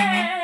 Mm-hmm.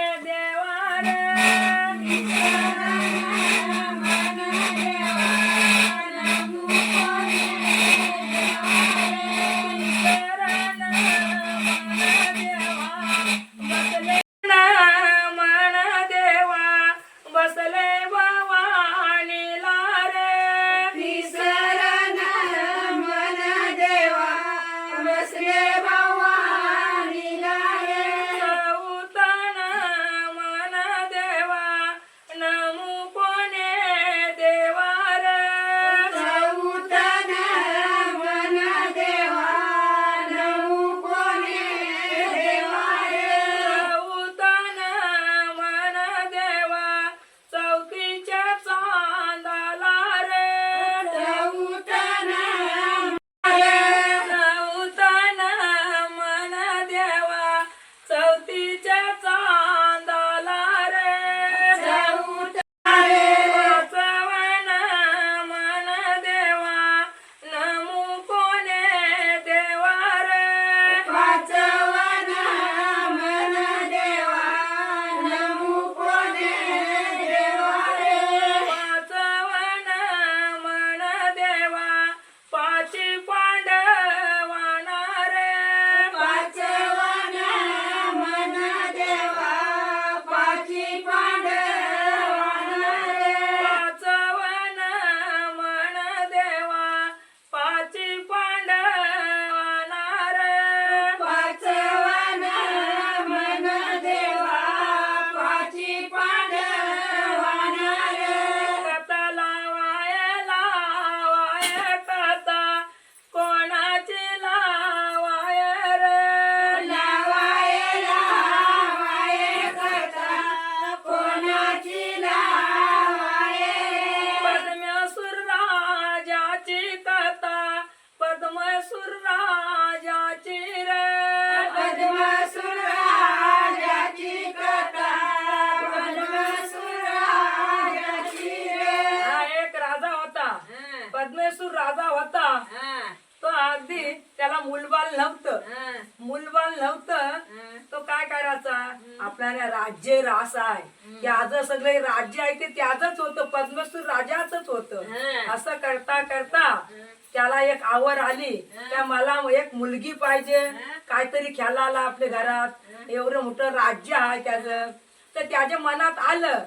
मला एक आवर आली. तर मला एक मुलगी पाहिजे. काहीतरी खेळायला आपल्या घरात. एवढं मोठं राज्य आहे त्याचं. तर त्याच्या मनात आलं.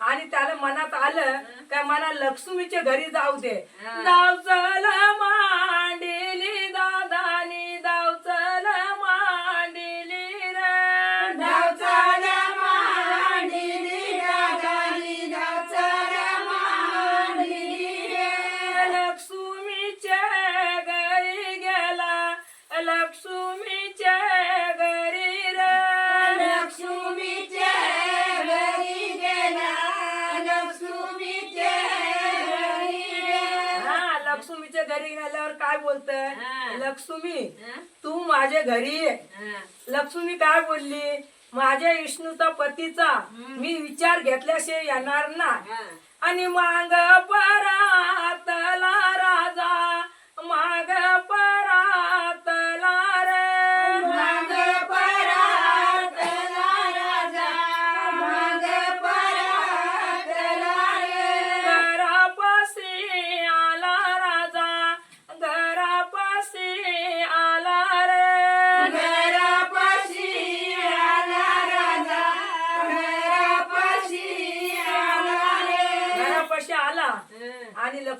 आणि त्याला मनात आलं का मला लक्ष्मीच्या घरी जाऊ दे. जाऊ चला मा लक्ष्मी तू माझ्या घरी ये. लक्ष्मी काय बोलली? माझ्या विष्णूचा पतीचा मी विचार घेतल्याशिवाय येणार ना आणि मांग परातला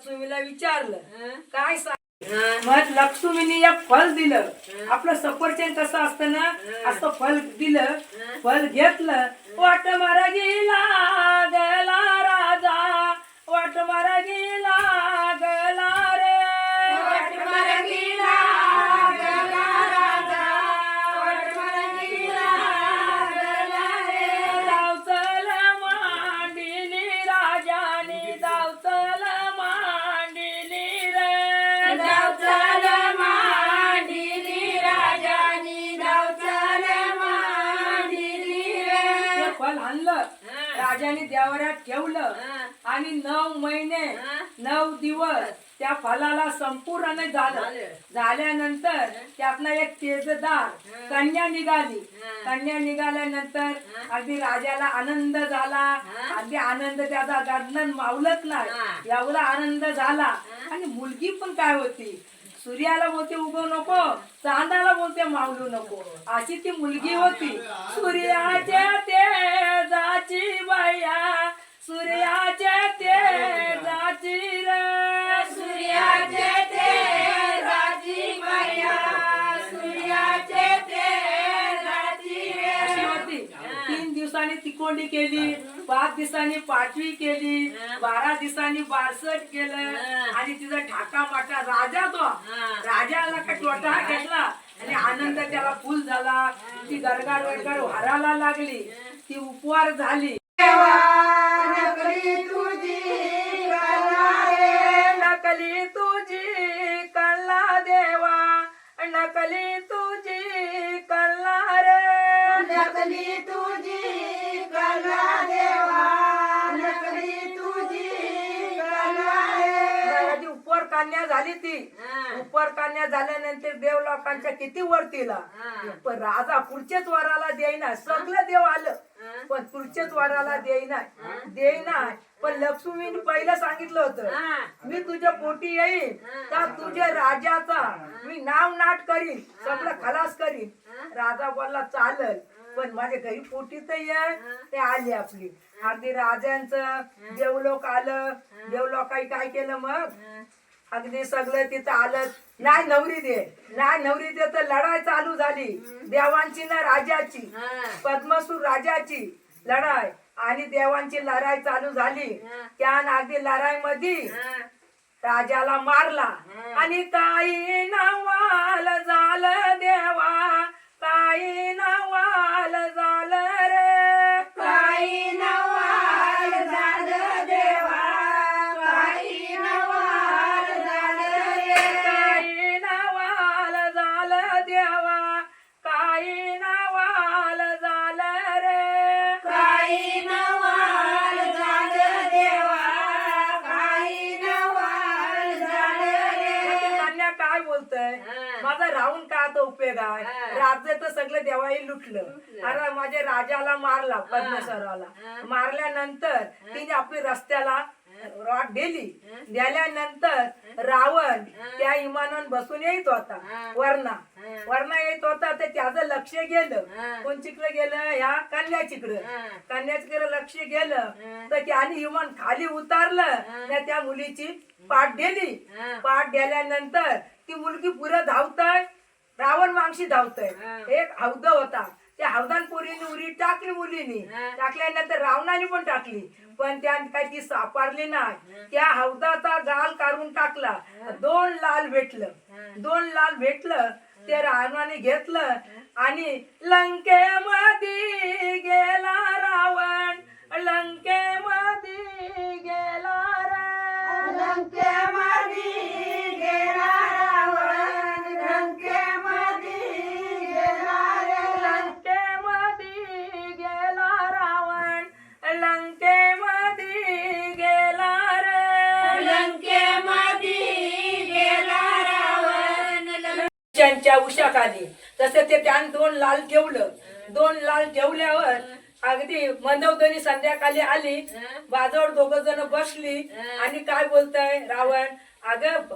लक्ष्मीला विचारलं? काय. मग लक्ष्मीने एक फल दिलं. आपलं सफरचंद कसं असतं ना असं फल दिलं. फल घेतलं. वाट मारा गेला गेला राजा. वाट मारा गेला फलाला संपूर्ण झालं. झालं. झाल्यानंतर त्यातला एक तेजदार कन्या निघाली. कन्या निघाल्यानंतर अगदी राजाला आनंद झाला. अगदी आनंद त्याचा गडनं मावलत नाही. एवढा आनंद झाला. आणि मुलगी पण काय होती? सूर्याला बोलते उगव नको. चांदाला बोलते मावलू नको. अशी ती मुलगी होती. सूर्याच्या तेजाची बाया केली पाच दिवसांनी पाचवी केली बारा दिवसांनी बारसट केलं आणि तिचा ठाका माटा राजा तो. राजाला का टोटा घेतला? आणि आनंद त्याला फुल झाला. ती गरगार गरगार वाराला लागली. ती उपवार झाली. नकली तुझी कल्ला देवा. नकली तुझी कन्या झाली ती. उपवर कन्या झाल्यानंतर देव लोकांच्या किती वरतीला पण राजा पुढच्याच वराला देईना. सगळं देव आलं. पण पुढच्याच वराला देईना. देईना. पण लक्ष्मीने पहिलं सांगितलं होतं मी तुझ्या पोटी येईन तर तुझ्या राजाचा. मी नाव नाट करीन सगळं खलास करीन. राजा बोलला चालल. पण माझ्या घरी पोटी तर ये. ते आली आपली. अगदी राजांचं देवलोक आलं. देवलोकाई काय केलं मग? अगदी सगळं तिथं आलं. नाही नवरी दे. नाही नवरी दे तर लढाई चालू झाली. देवांची ना राजाची. पद्मसूर राजाची लढाई. आणि देवांची लढाई चालू झाली. त्या अगदी लढाई मध्ये राजाला मारला. आणि काही नवाल झालं देवा. काही नवाल झालं रे. काही नवाल आहे राज्य तर सगळं देवाई लुटलं. अरे माझ्या राजाला मारला पद्मेश्वराला मारल्यानंतर तिने आपली रस्त्याला रॉड दिली दिल्यानंतर रावण त्या इमानान बसून येत होता वरणा. वरणा येत होता तर त्याचं लक्ष गेलं. कोण चिकडे गेलं? ह्या कन्याचिकडे कन्याचिकडे लक्ष गेलं. तर त्याने इमान खाली उतारलं. आणि त्या मुलीची पाठ दिली पाठ दिल्यानंतर ती मुलगी पुरं धावतय. रावण मागशी धावतय. एक हौद होता. त्या हौदान पोरीने उरी टाकली मुलीनी. टाकल्यानंतर रावणाने पण टाकली. पण त्या काही ती सापडली नाही. त्या हौदाचा गाल काढून टाकला. दोन लाल भेटलं. दोन लाल भेटलं. ते रावणाने घेतलं. आणि लंकेमध्ये गेला रावण. लंकेमध्ये त्यांच्या उशाखाली तसं ते त्यानं दोन लाल ठेवलं. दोन लाल ठेवल्यावर अगदी मंदवदनी संध्याकाळी आली. बाजावर दोघ जण बसली. आणि काय बोलताय रावण? अगं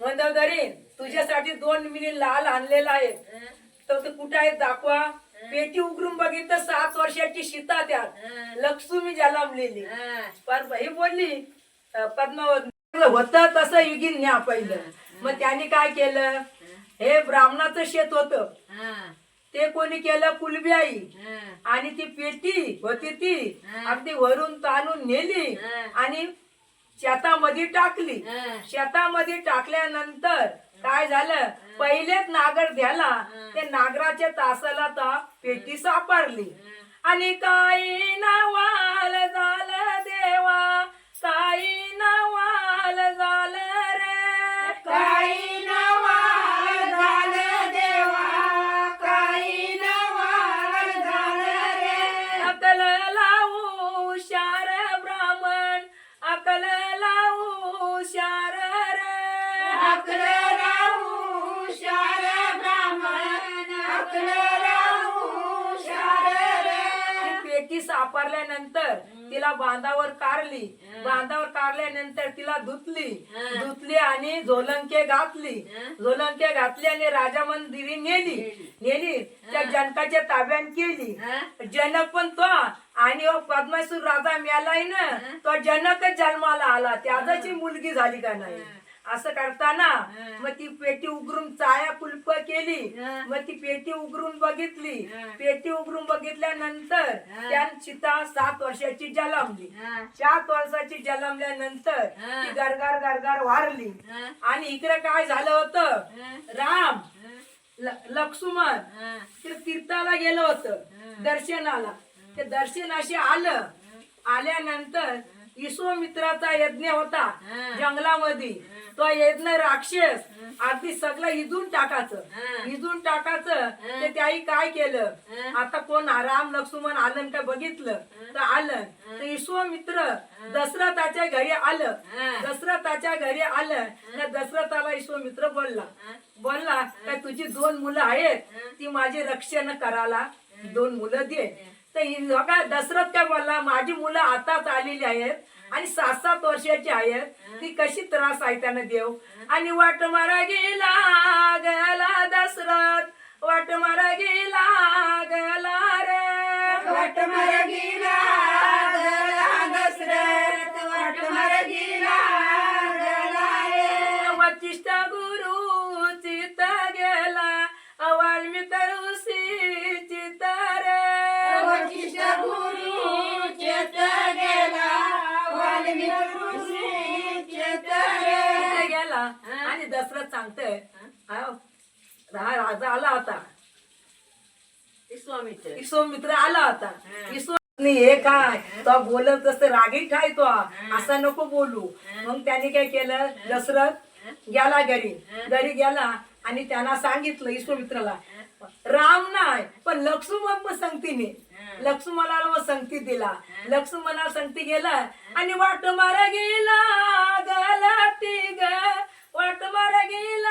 मंदवदरी तुझ्यासाठी दोन मिनी लाल आणलेला आहे. तर ते कुठे आहे दाखवा. पेटी उघडून बघितलं सात वर्षाची सीता त्यात. लक्ष्मी जन्मलेली पर ही बोलली पद्मावत होत तसं युगीन न्या पहिलं. मग त्यांनी काय केलं? हे ब्राह्मणाचं शेत होत. ते कोणी केलं? कुलबी आणि ती पेटी होती ती अगदी वरून ताणून नेली. आणि शेतामध्ये टाकली. शेतामध्ये टाकल्यानंतर काय झालं? पहिलेच नागर द्याला. ते नागराच्या तासाला ता पेटी सापडली. आणि काही नवाल झालं देवा. काही नवाल झालं रे. काही पेटी सापरल्यानंतर तिला बांधावर काढली बांधावर काढल्यानंतर तिला धुतली. धुतली आणि झोलंके घातली. झोलंके घातली आणि राजा मंदिरी नेली. नेली. त्या जनकाच्या ताब्यात केली. जनक पण तो आणि अहो पद्मासूर राजा मेलाय ना तो जनकच जन्माला आला. त्याची मुलगी झाली का नाही? असं करताना मग ती पेटी उघडून चाया कुलप केली. मग ती पेटी उघडून बघितली. पेटी उघडून बघितल्यानंतर त्या सीता सात वर्षाची जन्मली. सात वर्षाची जन्मल्यानंतर ती गरगार गरगार वारली. आणि इकडे काय झालं होतं? राम लक्ष्मण ते तीर्थाला गेलं होतं. दर्शनाला. ते दर्शनाशी आलं. आल्यानंतर विश्वमित्राचा यज्ञ होता जंगलामध्ये. तो यज्ञ राक्षस अगदी सगळं इजून टाकायचं. इजून टाकायचं. ते त्याही काय केलं? आता कोण राम लक्ष्मण आलं का बघितलं? तर आलं. तर विश्वमित्र दशरथाच्या घरी आलं. दशरथाच्या घरी आलं. तर दशरथाला विश्वमित्र बोलला. बोलला का तुझी दोन मुलं आहेत? ती माझी रक्षण करायला दोन मुलं दे. तर दशरथ काय बोलला माझी मुलं आताच आलेली आहेत आणि सात सात वर्षाची आहेत. ती कशी त्रास आहे त्यानं देव. आणि वाट मारा गेला गला दशरथ वाट मारा गेला गला रे. वाट मरगीला गला दशरथ वाट मरगीला गला रे. वचिष्ठ हा राजा आला होता. विश्वामित्र विश्वमित्र आला होता. विश्व हे काय? तो बोलत असत रागीट आहे तो. असं नको बोलू. मग त्याने काय केलं? दशरथ गेला घरी. घरी गेला आणि त्यांना सांगितलं विश्वमित्राला राम नाही पण लक्ष्मण पण संगतीने लक्ष्मणाला मग संगती दिला. लक्ष्मणाला संगती गेला आणि वाट मारा गेला गला ती ग वाट मारा गल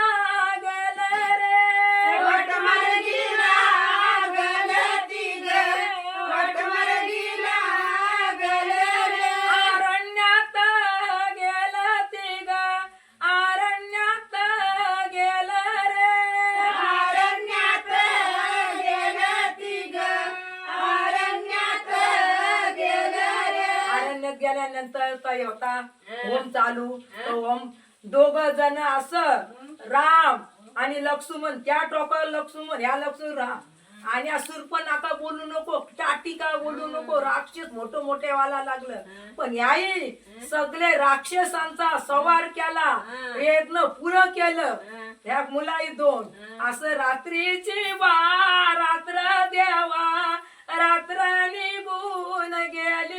चालू. ओम दोघ जण असं राम आणि लक्ष्मण त्या टोकावर लक्ष्मण ह्या लक्ष्मण राम. आणि असुर नाका बोलू नको टाटी का बोलू नको राक्षस मोठं मोठे व्हायला लागलं. पण याही सगळे राक्षसांचा सवार केला यज्ञ पुरं केलं. ह्या मुलाई दोन. असं रात्रीची बा रात्र देवा रात्र निघून गेली.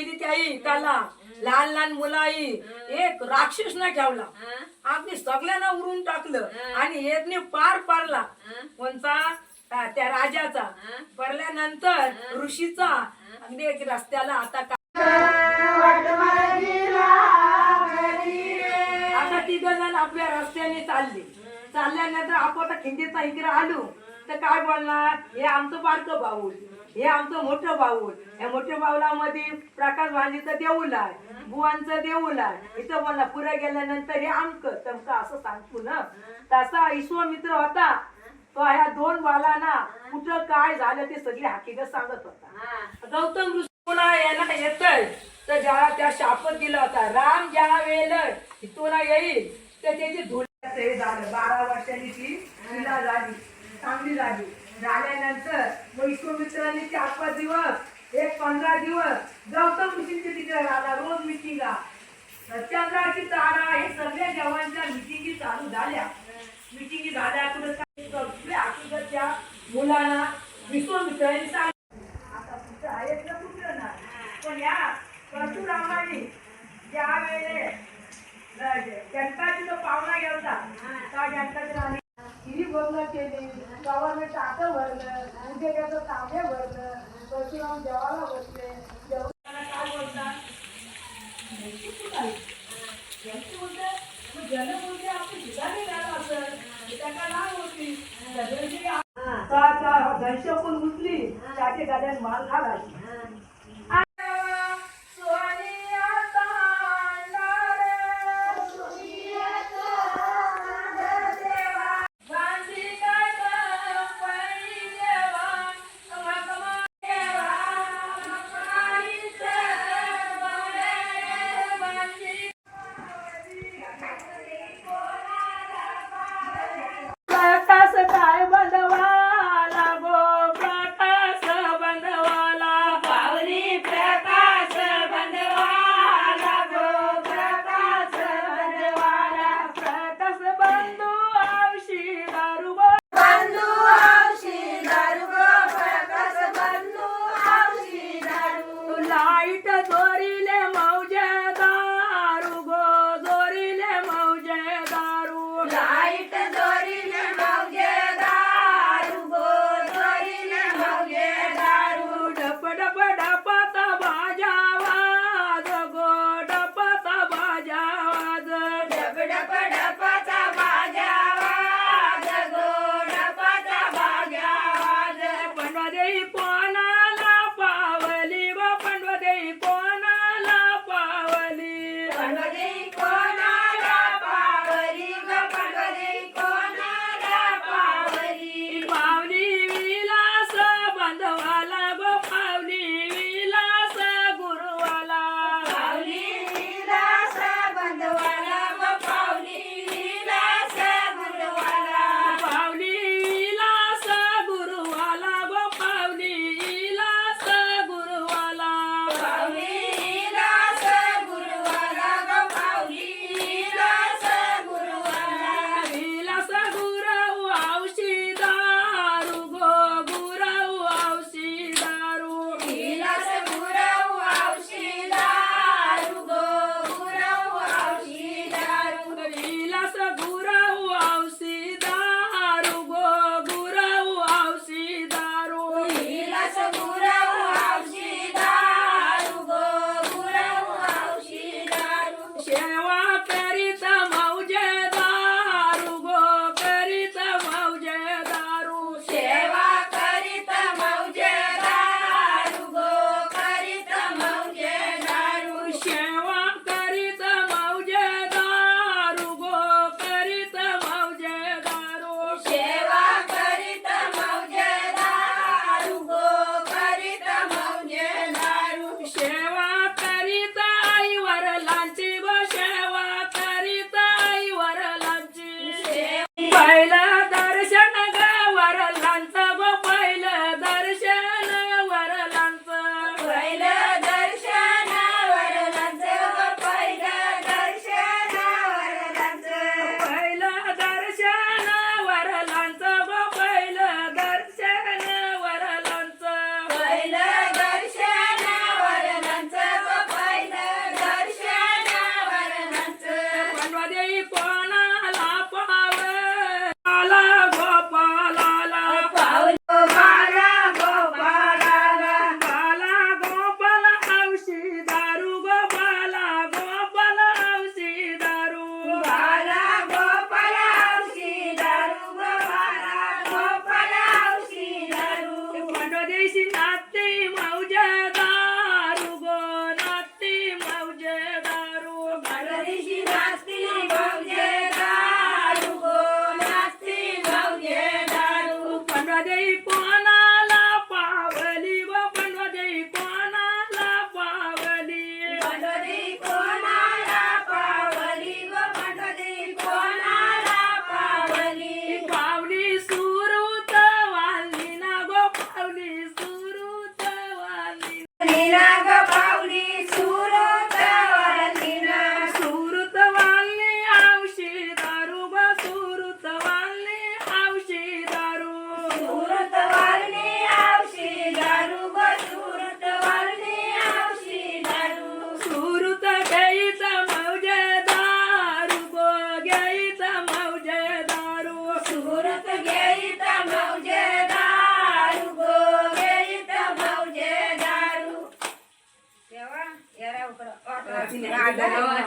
केली त्याही त्याला. लहान लहान मुलाई एक राक्षस ना ठेवला. आम्ही सगळ्यांना उरून टाकलं. आणि एकने पार पारला कोणता? त्या राजाचा. पडल्यानंतर ऋषीचा. अगदी एक रस्त्याला आता आता तिघ जण आपल्या रस्त्याने चालले. चालल्यानंतर आपण खिंडीचा इकडे आलो. तर काय बोलणार? हे आमचं बारकं बाऊल. हे आमचं मोठं बाऊल. या मोठ्या बाऊलामध्ये प्रकाश भांजीचं देऊळ आहे बुवांचं देऊळ आहे. इथं बोलला पुढे गेल्यानंतर हे आमक. तमक असं सांगतो ना? तसा विश्वमित्र होता. तो ह्या दोन बालांना कुठं काय झालं ते सगळी हकीकत सांगत होता. गौतम ऋषी पुन्हा यायला येतय. तर ज्या त्या शापत दिला होता. राम ज्या वेळेला इथून येईल तर त्याची धुळ्याचं हे झालं. बारा वर्षांनी ती तिला झाली. चांगली झाली. झाल्यानंतर मग विश्वमित्रांनी चार पाच दिवस एक पंधरा दिवस गौतम ऋषींचे तिकडे राहिला रोज मिटिंगा चंद्राची तारा हे सगळ्या जवांच्या मिटिंगी चालू झाल्या. मिटिंगी झाल्या कुठं मुलांना विश्वमित्रांनी सांगितलं. आता पुढचं आहेच ना नाही पण या परशुरामाने ज्या जनताची जो पावना गेलता त्या जनताची राणी ही बंद केली? गव्हर्नमेंट टाकं भरलं उद्योगाचं तांबे भरलं परशुराम देवाला बसले. देवाला काय बोलतात जनबोलते आपली ठिकाणी राहत असेल त्याला नाव होती घरची पण उचली त्याचे गाड्यात माल घालायची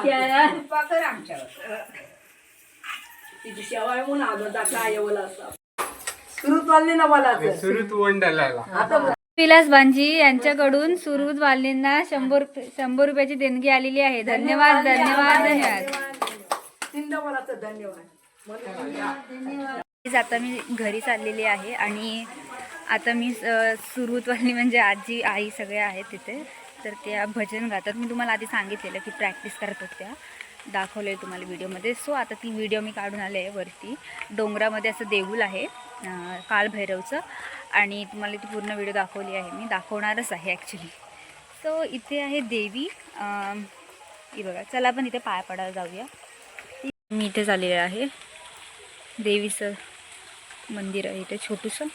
पकड आमच्यावर. तिची शेवाय म्हणून आलो दाखला येवला असा सुरू चालली ना मला आता. सुरत वंडलाला आता विलास भांजी यांच्याकडून सुरुज वालींना शंभर शंभर रुपयाची देणगी आलेली आहे. धन्यवाद धन्यवाद धन्यवाद धन्यवाद. आता मी घरी चाललेली आहे आणि आता मी सुरुतवाली म्हणजे आजी आई सगळे आहेत तिथे. तर त्या भजन गातात मी तुम्हाला आधी सांगितलेलं की प्रॅक्टिस करत होत्या. आहे तुम्हाला व्हिडिओमध्ये. सो आता ती व्हिडिओ मी काढून आले आहे वरती. डोंगरामध्ये असं देऊळ आहे काळभैरवचं. आणि तुम्हाला ती पूर्ण व्हिडिओ दाखवली आहे मी. दाखवणारच आहे ॲक्च्युली सो इथे आहे देवी. ही बघा. चला आपण इथे पाय पडायला जाऊया. मी इथे झालेलं आहे. देवीचं मंदिर आहे इथे छोटूसं.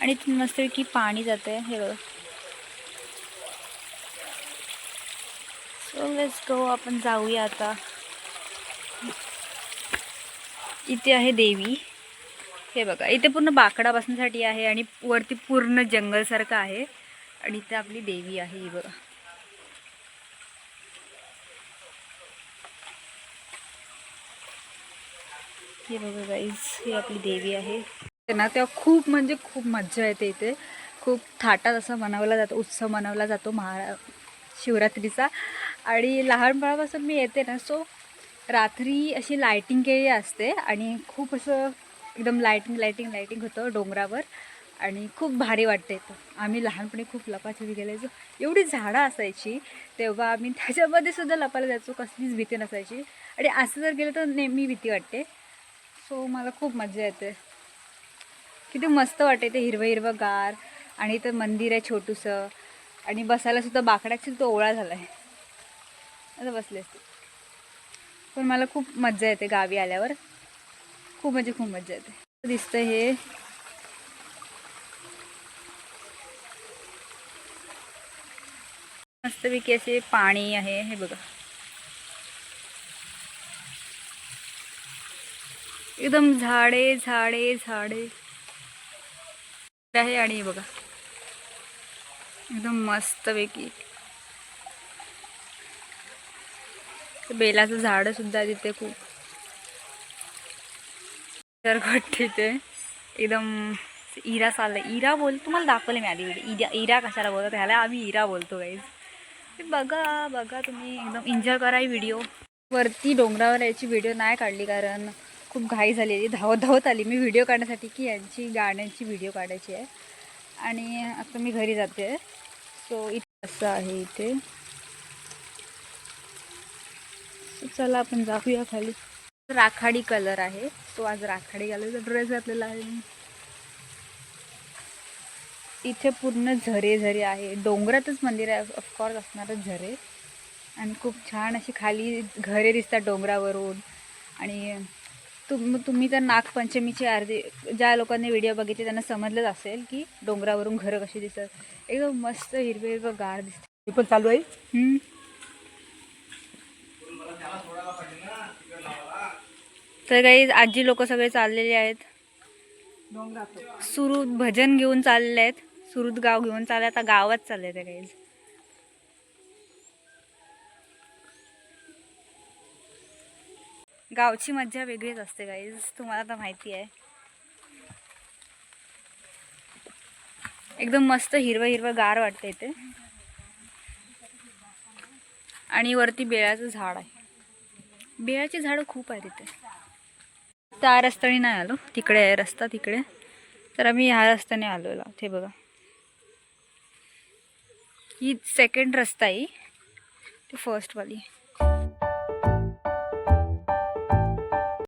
आणि मस्त मस्तपैकी पाणी जातं आहे हे बघा. सो लेट्स गो आपण जाऊया आता. इथे आहे देवी. हे बघा इथे पूर्ण बाकडा बसण्यासाठी आहे आणि वरती पूर्ण जंगलसारखं आहे. आणि इथे आपली देवी आहे ही बघा. हे बघा गाईज ही आपली देवी आहे. ना तेव्हा खूप म्हणजे खूप मज्जा येते इथे. खूप थाटात असा मनवला जातो उत्सव मनवला जातो महा शिवरात्रीचा. आणि लहानपणापासून मी येते ना सो रात्री अशी लायटिंग केली असते आणि खूप असं एकदम लायटिंग लायटिंग लायटिंग होतं डोंगरावर आणि खूप भारी वाटते इथं आम्ही लहानपणी खूप लपाछपी जो एवढी झाडं असायची तेव्हा आम्ही त्याच्यामध्ये सुद्धा लपायला जायचो कसलीच भीती नसायची. आणि असं जर गेलं तर नेहमी भीती वाटते. सो मला खूप मजा येते. किती मस्त वाटते ते हिरवं हिरवं गार आणि इथं मंदिर आहे छोटूसं आणि बसायलासुद्धा बाकड्याची तो ओळा झाला आहे असं बसले असते पण मला खूप मज्जा येते गावी आल्यावर. खूप म्हणजे खूप मज्जा येते. दिसतं हे. मस्तपैकी असे पाणी आहे हे बघा. एकदम झाडे झाडे झाडे. आहे आणि बघा. एकदम मस्तपैकी ते बेलाचं झाडं सुद्धा तिथे खूप तर तिथे. एकदम इरा चाललं. इरा बोल तुम्हाला दाखवलं मी आधी इरा इरा कशाला बोलतो ह्याला आम्ही इरा बोलतो गाईज बघा बघा तुम्ही. एकदम एन्जॉय करा व्हिडिओ वरती डोंगरावर याची व्हिडिओ नाही काढली कारण खूप घाई झालेली धावत धावत आली. मी व्हिडिओ काढण्यासाठी की यांची गाण्यांची व्हिडिओ काढायची आहे. आणि आता मी घरी जाते. सो इथे असं आहे इथे. चला आपण जाऊया खाली. राखाडी कलर आहे. तो आज राखाडी कलरचा ड्रेस घातलेला आहे. मी इथे पूर्ण झरे झरे आहे. डोंगरातच मंदिर आहे. ऑफकोर्स असणारच झरे. आणि खूप छान अशी खाली घरे दिसतात डोंगरावरून. आणि तुम तुम्ही तर नागपंचमीची अर्धी ज्या लोकांनी व्हिडिओ बघितले त्यांना समजलंच असेल की डोंगरावरून घरं कशी दिसतात. एकदम मस्त हिरवे हिरवं गार दिसते. हे पण चालू आहे. तर काही आजी लोक सगळे चाललेले आहेत. डोंगरात सुरुत भजन घेऊन चाललेले आहेत. सुरुत गाव घेऊन चालले आता गावात चालले ते काही. गावची मज्जा वेगळीच असते गाईज तुम्हाला तर माहिती आहे. एकदम मस्त हिरवं हिरवं गार वाटतं इथे. आणि वरती बेळाचं झाड आहे. बेळाची झाडं खूप आहेत इथे. त्या रस्त्याने नाही आलो. तिकडे आहे रस्ता तिकडे. तर आम्ही ह्या रस्त्याने आलो ते बघा. ही सेकंड रस्ता आहे. ती फर्स्टवाली